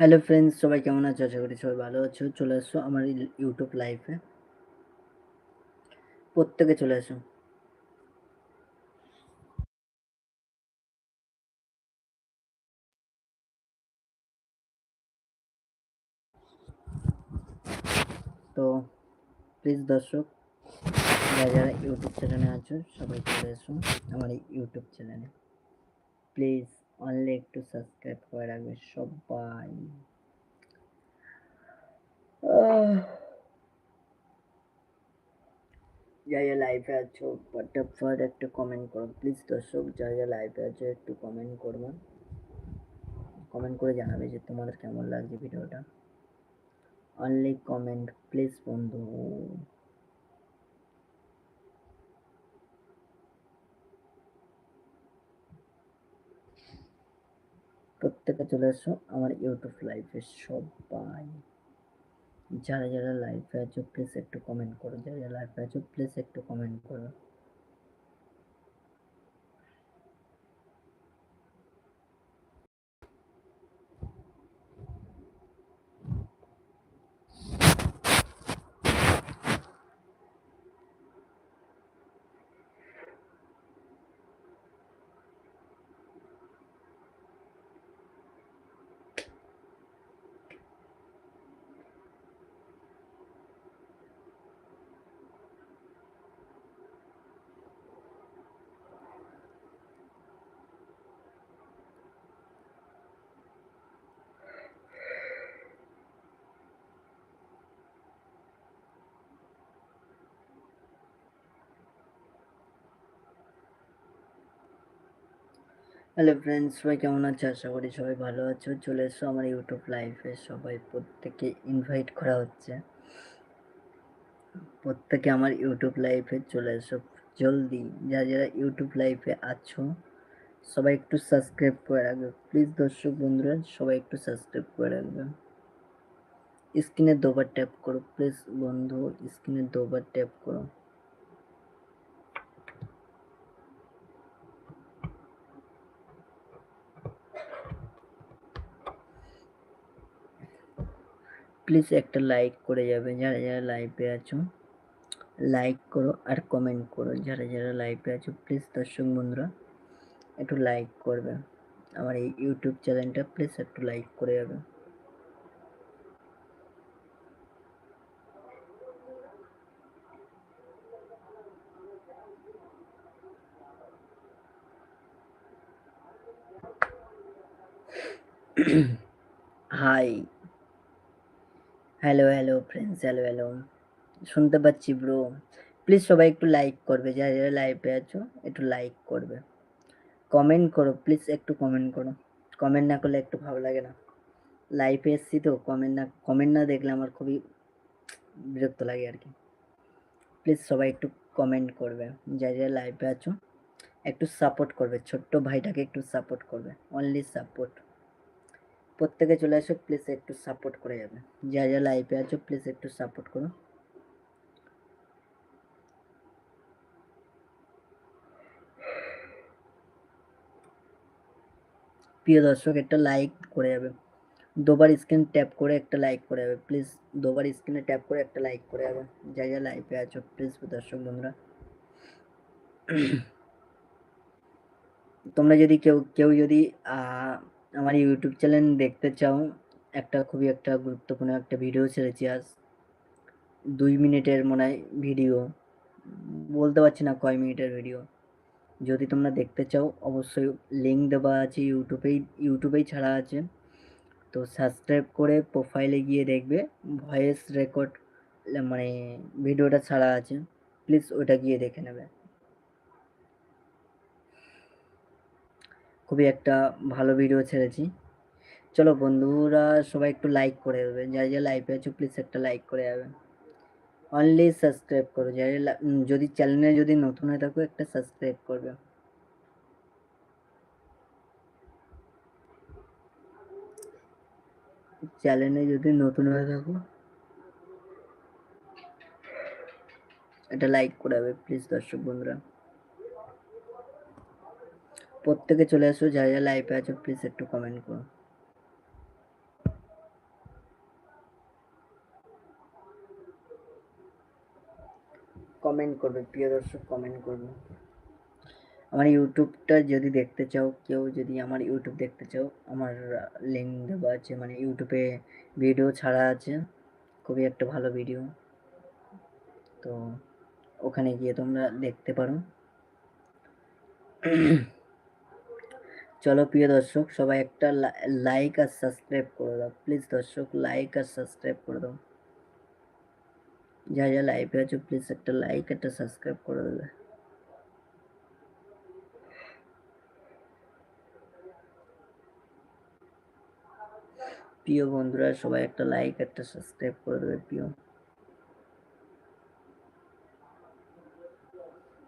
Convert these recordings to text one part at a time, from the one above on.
Hello friends সবাই কেমন আছো? আশা করি সবাই ভালো আছো। চলে আসো আমার ইউটিউব লাইভে প্রত্যেকে চলে আসো। তো প্লিজ দর্শক, যারা যারা ইউটিউব চ্যানেলে আছো, সবাই চলে এসো আমার ইউটিউব চ্যানেলে প্লিজ অনলি একটু সাবস্ক্রাইব করে রাখবে সবাই। যা যা লাইভে আছো ফটাফট একটু কমেন্ট করো প্লিজ দর্শক যা যা লাইভে আছো, একটু কমেন্ট করবে। কমেন্ট করে জানাবে যে তোমাদের কেমন লাগছে ভিডিওটা। অনলি কমেন্ট প্লিজ বন্ধু। প্রত্যেকে চলে এসো আমার ইউটিউব লাইভে সবাই। যারা যারা লাইভে আছো প্লিজ একটু কমেন্ট করো। যারা যারা লাইভে আছো প্লিজ একটু কমেন্ট করো। হ্যালো ফ্রেন্ডস সবাই কেমন আছো? আশা করি সবাই ভালো আছো। চলে এসো আমার ইউটিউব লাইভে সবাই প্রত্যেকে ইনভাইট করা হচ্ছে। প্রত্যেকে আমার ইউটিউব লাইভে চলে এসো জলদি। যারা যারা ইউটিউব লাইভে আছো, সবাই একটু সাবস্ক্রাইব করে রাখবে। প্লিজ দর্শক বন্ধুরা, সবাই একটু সাবস্ক্রাইব করে রাখবে। স্ক্রিনে দুবার ট্যাপ করো প্লিজ বন্ধু, স্ক্রিনে দুবার ট্যাপ করো। প্লিজ একটা লাইক করে যাবে যারা যারা লাইভে আছো। লাইক করো আর কমেন্ট করো। যারা যারা লাইভে আছো প্লিজ দর্শক বন্ধুরা, একটু লাইক করবে। আমার এই ইউটিউব চ্যানেলটা প্লিজ একটু লাইক করে যাবে। Hi hello hello friends hello hello শুনতে পাচ্ছি ব্রো প্লিজ সবাই একটু লাইক করবে। যারা যারা লাইভে আছো, একটু লাইক করবে। কমেন্ট করো প্লিজ একটু কমেন্ট করো। কমেন্ট না করলে একটু ভালো লাগে না। লাইভে এসছি তো কমেন্ট না কমেন্ট না দেখলে আমার খুবই বিরক্ত লাগে আর কি। প্লিজ সবাই একটু কমেন্ট করবে। যারা যারা লাইভে আছো, একটু সাপোর্ট করবে। ছোট্ট ভাইটাকে একটু সাপোর্ট করবে। অনলি সাপোর্ট প্রত্যেকে চলে আসো প্লিজ একটু সাপোর্ট করে যাবে। যা যা লাইফে আছো প্লিজ একটু সাপোর্ট করো। প্রিয় দর্শক, একটা লাইক করে যাবে। দুবার স্ক্রিন ট্যাপ করে একটা লাইক করে যাবে। প্লিজ দুবার স্ক্রিনে ট্যাপ করে একটা লাইক করে যাবে। যা যা লাইফে আছো প্লিজ দর্শক বন্ধুরা। তোমরা যদি কেউ কেউ যদি আমার ইউটিউব চ্যানেল দেখতে চাও, একটা খুবই একটা গুরুত্বপূর্ণ একটা ভিডিও ছেড়েছি আজ। দুই মিনিটের মনে হয় ভিডিও বলতে পারছি না কয় মিনিটের ভিডিও যদি তোমরা দেখতে চাও, অবশ্যই লিঙ্ক দেওয়া আছে ইউটিউবেই ইউটিউবেই ছাড়া আছে। তো সাবস্ক্রাইব করে প্রোফাইলে গিয়ে দেখবে ভয়েস রেকর্ড মানে ভিডিওটা ছাড়া আছে। প্লিজ ওটা গিয়ে দেখে নেবে। খুবই একটা ভালো ভিডিও ছেড়েছি। চলো বন্ধুরা সবাই একটু লাইক করে দেবে। যারা যা লাইভে আছো প্লিজ একটা লাইক করে যাবে অনলি সাবস্ক্রাইব করো। যারা যদি চ্যানেলে যদি নতুন হয়ে থাকো, একটা সাবস্ক্রাইব করবে। চ্যানেলে যদি নতুন হয়ে থাকো এটা লাইক করে হবে প্লিজ দর্শক বন্ধুরা। প্রত্যেকে চলে আসো, যা যা লাইভে আছো প্লিজ একটু কমেন্ট করো। কমেন্ট করবে, প্রিয় দর্শক কমেন্ট করবে। আমার ইউটিউবটা যদি দেখতে চাও, কেউ যদি আমার ইউটিউব দেখতে চাও, আমার লিঙ্ক দেওয়া আছে মানে ইউটিউবে ভিডিও ছাড়া আছে, খুবই একটা ভালো ভিডিও তো ওখানে গিয়ে তোমরা দেখতে পারো। চলো প্রিয় দর্শক, সবাই একটা লাইক আর সাবস্ক্রাইব করে দাও। প্লিজ দর্শক লাইক আর সাবস্ক্রাইব করে দাও। যা যা লাইভে আছো প্লিজ একটা লাইক একটা সাবস্ক্রাইব করে দেবে। প্রিয় বন্ধুরা, সবাই একটা লাইক একটা সাবস্ক্রাইব করে দেবে, প্রিয়।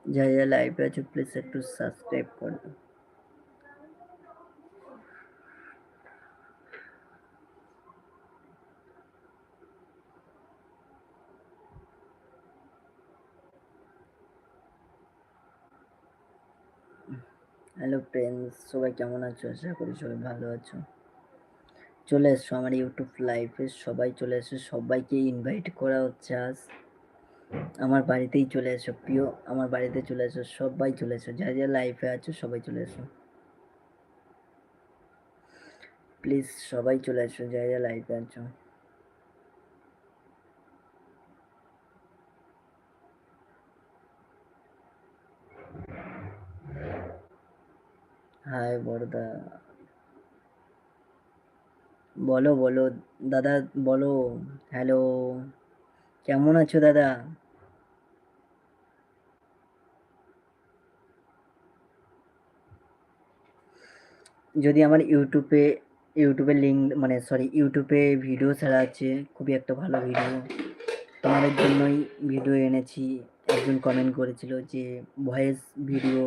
যা যা লাইভে আছো প্লিজ একটু সাবস্ক্রাইব করে দাও। হ্যালো ফ্রেন্ডস, সবাই কেমন আছো? আশা করি সবাই ভালো আছো। চলে এসছো আমার ইউটিউব লাইভে সবাই চলে এসো, সবাইকে ইনভাইট করা হচ্ছে আজ। আমার বাড়িতেই চলে এসো, প্রিয়, আমার বাড়িতে চলে এসো, সবাই চলে এসো যা যা লাইফে আছো, সবাই চলে এসো। প্লিজ সবাই চলে এসো যা যা লাইফে আছো। হাই বড়দা বলো বলো, দাদা, বলো। হ্যালো, কেমন আছো দাদা? যদি আমার ইউটিউবে ইউটিউবে লিঙ্ক মানে সরি ইউটিউবে ভিডিও ছাড়া আছে, খুবই একটা ভালো ভিডিও তোমাদের জন্যই ভিডিও এনেছি। একজন কমেন্ট করেছিল যে ভয়েস ভিডিও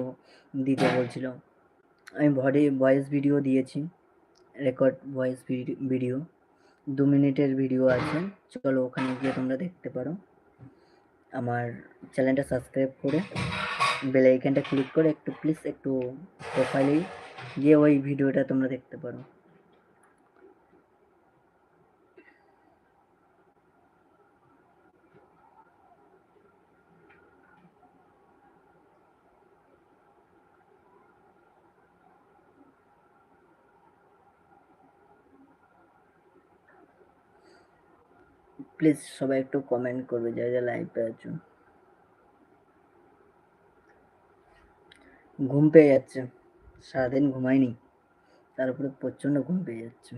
দিতে বলছিল। আমি ভরে ভয়েস ভিডিও দিয়েছি রেকর্ড ভয়েস ভিডিও দু মিনিটের ভিডিও আছে, চলো ওখানে গিয়ে তোমরা দেখতে পারো। আমার চ্যানেলটা সাবস্ক্রাইব করে বেল আইকনটা ক্লিক করে একটু প্লিজ একটু প্রোফাইলেই গিয়ে ওই ভিডিওটা তোমরা দেখতে পারো। প্লিজ সবাই একটু কমেন্ট করবে যা যা লাইভে আছো। ঘুম পেয়ে যাচ্ছে, সারাদিন ঘুমাইনি তার উপরে প্রচণ্ড ঘুম পেয়ে যাচ্ছে।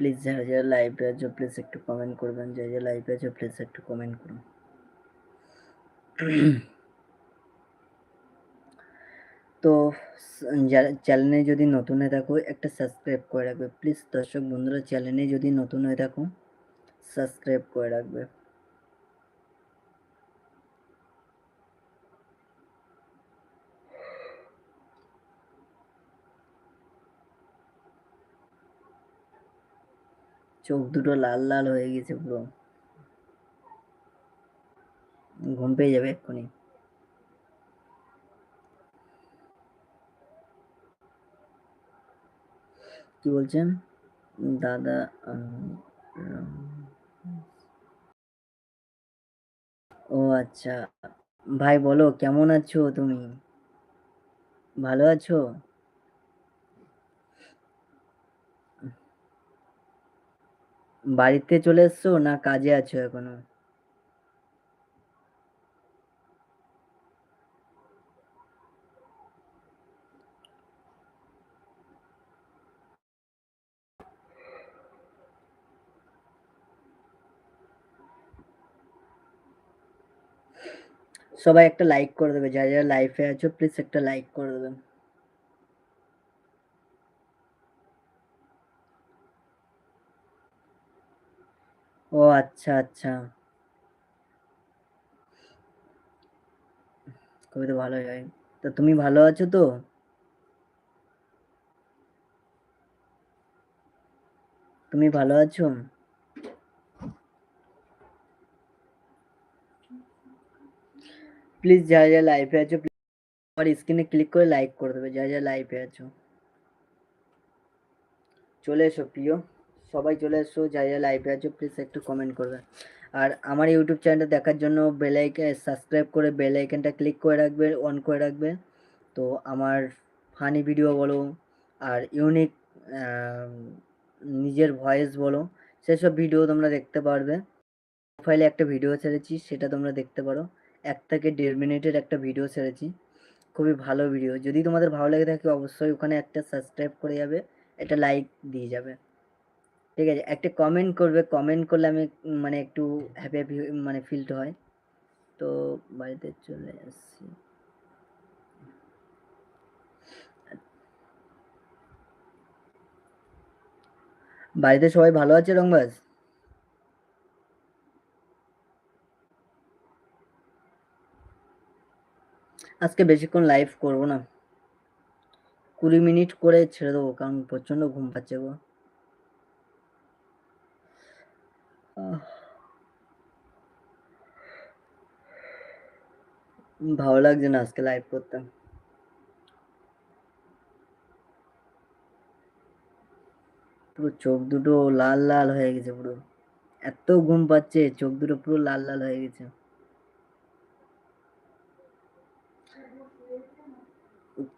প্লিজ যারা যারা লাইভে আছো প্লিজ একটু কমেন্ট করবেন যারা যারা লাইভে আছো প্লিজ একটু কমেন্ট করুন। তো চ্যানেলে যদি নতুন হয়ে থাকো, একটা সাবস্ক্রাইব করে রাখবে। প্লিজ দর্শক বন্ধুরা, চ্যানেলে যদি নতুন হয়ে থাকো সাবস্ক্রাইব করে রাখবে। চোখ দুটো লাল লাল হয়ে গেছে পুরো। ঘুম পেয়ে যাবে এক্ষুনি। কি বলছেন? দাদা ও আচ্ছা। ভাই বলো, কেমন আছো তুমি? ভালো আছো? বাড়িতে চলে এসছো না কাজে আছো এখনও? সবাই একটা লাইক করে দেবে, যারা যারা লাইফে আছো প্লিজ একটা লাইক করে দেবেন ও আচ্ছা আচ্ছা। খুবই তো ভালোই হয়। তো তুমি ভালো আছো তো? তুমি ভালো আছো? প্লিজ যা যা লাইভে আছো আমার স্ক্রিনে ক্লিক করে লাইক করে দেবে যা যা লাইভে আছো। চলে এসো, প্রিয়। সবাই চলে এসো যাই যা লাইভে আছো প্লিজ একটু কমেন্ট করবে। আর আমার ইউটিউব চ্যানেলটা দেখার জন্য বেল আইকন সাবস্ক্রাইব করে বেল আইকনটা ক্লিক করে রাখবে অন করে রাখবে। তো আমার ফানি ভিডিও বলো, আর ইউনিক নিজের ভয়েস বলো, সেসব ভিডিও তোমরা দেখতে পারবে। প্রোফাইলে একটা ভিডিও ছেড়েছি, সেটা তোমরা দেখতে পারো। এক থেকে দেড় মিনিটের একটা ভিডিও ছেড়েছি। খুবই ভালো ভিডিও যদি তোমাদের ভালো লেগে থাকে, অবশ্যই ওখানে একটা সাবস্ক্রাইব করে যাবে, একটা লাইক দিয়ে যাবে। ঠিক আছে, একটা কমেন্ট করবে কমেন্ট করলে আমি মানে একটু হ্যাপি হ্যাপি মানে ফিলটা হয়। তো বাড়িতে চলে আসছি বাড়িতে সবাই ভালো আছে রংবাজ? আজকে বেশিক্ষণ লাইভ করব না। কুড়ি মিনিট করে ছেড়ে দেবো, কারণ প্রচণ্ড ঘুম পাচ্ছে গো। ভালো লাগছে না আজকে লাইভ করতে। পুরো চোখ দুটো লাল লাল হয়ে গেছে পুরো। এত ঘুম পাচ্ছে, চোখ দুটো পুরো লাল লাল হয়ে গেছে।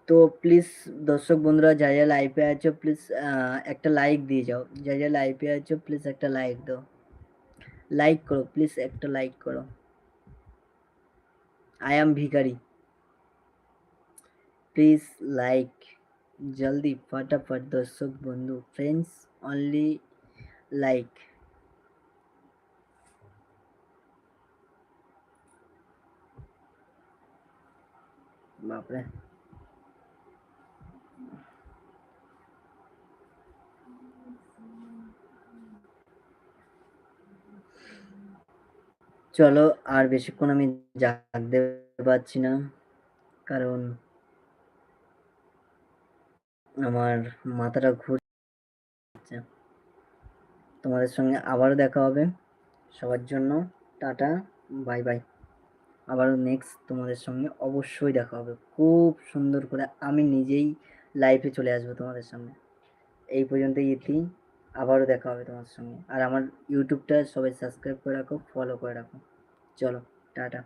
তো প্লিজ দর্শক বন্ধুরা যা যা লাইভে আছো প্লিজ একটা লাইক দিয়ে যাও। যা যা লাইভে আছো প্লিজ একটা লাইক দাও। লাইক করো প্লিজ একটা লাইক করো। আই এম ভিকারি প্লিজ লাইক জলদি, ফটাফট দর্শক, বন্ধু ফ্রেন্ডস অনলি লাইক বাপরে। চলো, আর বেশিক্ষণ আমি জাগতে পারছি না, কারণ আমার মাথাটা ঘুরছে। তোমাদের সঙ্গে আবারও দেখা হবে। সবার জন্য টাটা, বাই বাই। আবারও নেক্সট তোমাদের সঙ্গে অবশ্যই দেখা হবে। খুব সুন্দর করে আমি নিজেই লাইফে চলে আসব তোমাদের সামনে। এই পর্যন্ত ইতি। আবারও দেখা হবে তোমার সঙ্গে। আর আমার ইউটিউবটা সবাই সাবস্ক্রাইব করে রাখো ফলো করে রাখো। চলো, টাটা।